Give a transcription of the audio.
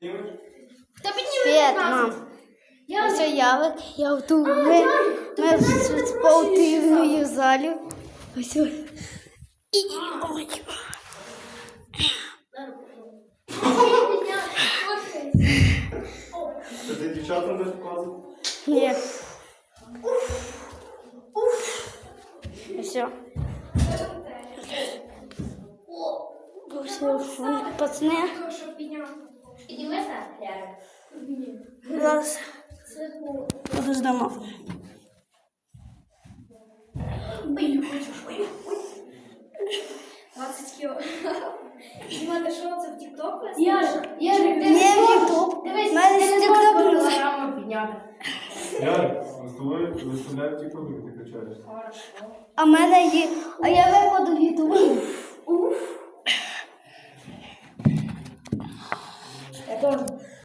Привіт, мам. Я Ось Явик, я в ту. Ми, ми в спортивною залі. Ось. ось. І, ой. Це ти дівчатам не показував? Ні. Все. Все, пацани. Зараз подождемо. Ой, ой, ой. 20 кіло. Знімати що це в. Дивись, В мене ти з підняти. Тобою виставляю тікток, ти качаєш. Хорошо. А в мене є. А я Я теж.